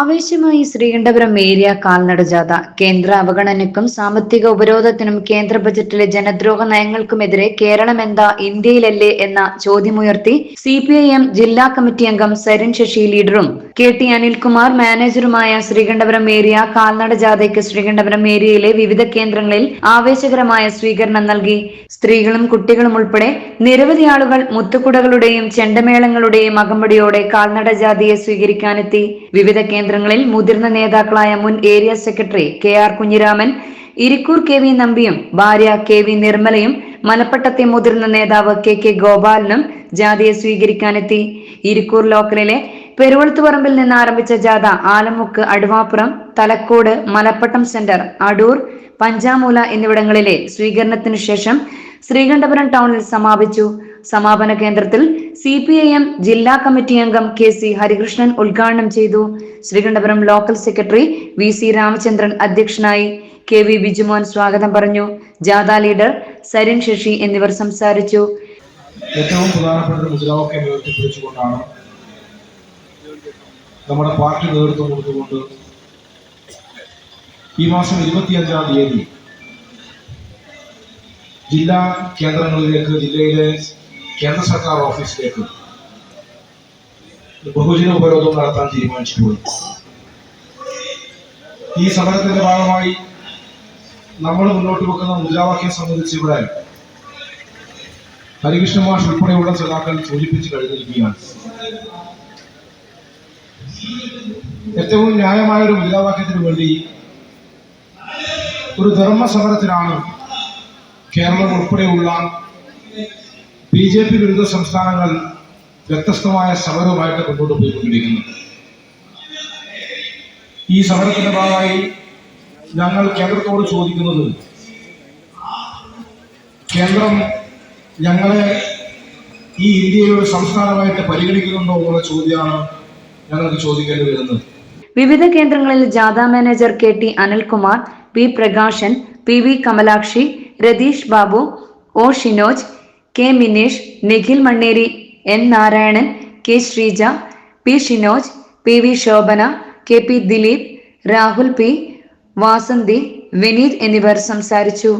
ആവേശമായി Sreekandapuram area കാൽനട ജാഥ. കേന്ദ്ര അവഗണനയ്ക്കും സാമ്പത്തിക ഉപരോധത്തിനും കേന്ദ്ര ബജറ്റിലെ ജനദ്രോഹ നയങ്ങൾക്കുമെതിരെ കേരളം എന്താ ഇന്ത്യയിലല്ലേ എന്ന ചോദ്യമുയർത്തി സി ജില്ലാ കമ്മിറ്റി അംഗം സരിൻ ശശി ലീഡറും കെ ടി അനിൽകുമാർ മാനേജറുമായ ശ്രീകണ്ഠപുരം ഏരിയ കാൽനട ജാഥയ്ക്ക് ശ്രീകണ്ഠപുരം ഏരിയയിലെ വിവിധ കേന്ദ്രങ്ങളിൽ ആവേശകരമായ സ്വീകരണം നൽകി. സ്ത്രീകളും കുട്ടികളും ഉൾപ്പെടെ നിരവധി ആളുകൾ മുത്തുകുടകളുടെയും ചെണ്ടമേളങ്ങളുടെയും അകമ്പടിയോടെ കാൽനട ജാഥയെ സ്വീകരിക്കാനെത്തി. വിവിധ കേന്ദ്രങ്ങളിൽ മുതിർന്ന നേതാക്കളായ മുൻ area secretary K R Kunhiraman Irikkur K V നമ്പിയും ഭാര്യ കെ വി നിർമ്മലയും മലപ്പട്ടത്തെ മുതിർന്ന നേതാവ് കെ കെ ഗോപാലനും ജാഥയെ സ്വീകരിക്കാനെത്തി. ഇരിക്കൂർ ലോക്കലിലെ പെരുവളുത്തുപറമ്പിൽ നിന്ന് ആരംഭിച്ച ജാഥ ആലമുക്ക് അടുവാപ്പുറം തലക്കോട് മലപ്പട്ടം സെന്റർ അടൂർ പഞ്ചാമൂല എന്നിവിടങ്ങളിലെ സ്വീകരണത്തിനു ശേഷം ശ്രീകണ്ഠപുരം ടൗണിൽ സമാപിച്ചു. സമാപന കേന്ദ്രത്തിൽ സി പി ഐ എം ജില്ലാ കമ്മിറ്റി അംഗം കെ സി ഹരികൃഷ്ണൻ ഉദ്ഘാടനം ചെയ്തു. Sreekandapuram local secretary V C Ramachandran അധ്യക്ഷനായി കെ വി ബിജുമോൻ സ്വാഗതം പറഞ്ഞു. ജാഥ ലീഡർ സരിൻ ശശി എന്നിവർ സംസാരിച്ചു. ഏറ്റവും പ്രധാനപ്പെട്ട മുദ്രാവാക്യം ഉയർത്തിപ്പിടിച്ചുകൊണ്ടാണ് നമ്മുടെ പാർട്ടി നേതൃത്വം കൊടുത്തുകൊണ്ട് ഈ മാസം ഇരുപത്തിയഞ്ചാം തീയതി ജില്ലാ കേന്ദ്രങ്ങളിലേക്ക് ജില്ലയിലെ കേന്ദ്ര സർക്കാർ ഓഫീസിലേക്ക് ബഹുജന ഉപരോധം നടത്താൻ തീരുമാനിച്ചിട്ടുള്ളത് ഈ സമരത്തിന്റെ ഭാഗമായി നമ്മൾ മുന്നോട്ട് വെക്കുന്ന മുദ്രാവാക്യം സംബന്ധിച്ച് ഇവിടെ ഹരികൃഷ്ണ മാഷ് ഉൾപ്പെടെയുള്ള സഖാക്കൾ സൂചിപ്പിച്ചു കഴിഞ്ഞിരിക്കുകയാണ്. ഏറ്റവും ന്യായമായ ഒരു മുദ്രാവാക്യത്തിന് വേണ്ടി ഒരു ധർമ്മ സമരത്തിനാണ് കേരളം ഉൾപ്പെടെയുള്ള ബി ജെ പി വിരുദ്ധ സംസ്ഥാനങ്ങൾ വ്യത്യസ്തമായ സമരവുമായിട്ട് മുന്നോട്ട് പോയിക്കൊണ്ടിരിക്കുന്നത്. ഈ സമരത്തിന്റെ ഭാഗമായി ഞങ്ങൾ കേന്ദ്രത്തോട് ചോദിക്കുന്നത് കേന്ദ്രം ഞങ്ങളെ ഈ ഇന്ത്യയുടെ സംസ്ഥാനമായിട്ട് പരിഗണിക്കുന്നുണ്ടോ എന്നുള്ള ചോദ്യമാണ് ഞങ്ങൾക്ക് ചോദിക്കേണ്ടി വരുന്നത് വിവിധ കേന്ദ്രങ്ങളിൽ ജാഥ manager K T Anilkumar P Prakashan P V Kamalakshi Ratheesh Babu O Shinoj K Minesh Nikhil Manneri N Narayanan K Sreeja P Shinoj P V Shobhana K P Dileep Rahul P Vasanthi Vineeth എന്നിവർ സംസാരിച്ചു.